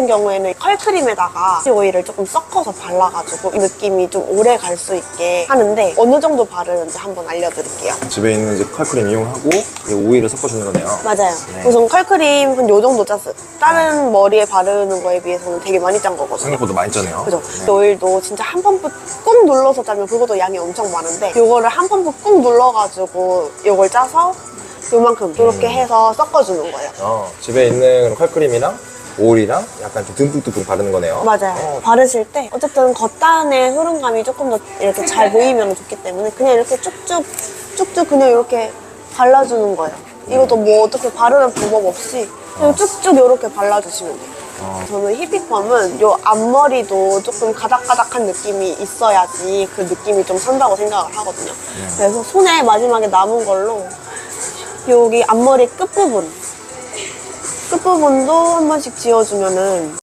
같은 경우에는 컬크림에다가 오일을 조금 섞어서 발라가지고 이 느낌이 좀 오래 갈 수 있게 하는데 어느 정도 바르는지 한번 알려드릴게요. 집에 있는 이제 컬크림 이용하고 이 오일을 섞어주는 거네요. 맞아요. 네. 우선 컬크림 한 요 정도 짰어요. 다른 머리에 바르는 거에 비해서는 되게 많이 짠 거거든요. 생각보다 많이 짜네요. 그죠? 오일도 진짜 한 펌프 꾹 눌러서 짜면 그것도 양이 엄청 많은데 요거를 한 펌프 꾹 눌러가지고 요걸 짜서 요만큼 이렇게 해서 섞어주는 거예요. 어, 집에 있는 컬크림이랑 오일이랑 약간 좀 듬뿍듬뿍 바르는 거네요. 맞아요. 어, 바르실 때 어쨌든 겉단의 흐름감이 조금 더 이렇게 잘 보이면 좋기 때문에 그냥 이렇게 쭉쭉 쭉쭉 그냥 이렇게 발라주는 거예요. 이것도 뭐 어떻게 바르는 방법 없이 그냥 쭉쭉 이렇게 발라주시면 돼요. 어. 저는 히피펌은 요 앞머리도 조금 가닥가닥한 느낌이 있어야지 그 느낌이 좀 산다고 생각을 하거든요. 그래서 손에 마지막에 남은 걸로 여기 앞머리 끝부분 끝부분도 한 번씩 지워주면은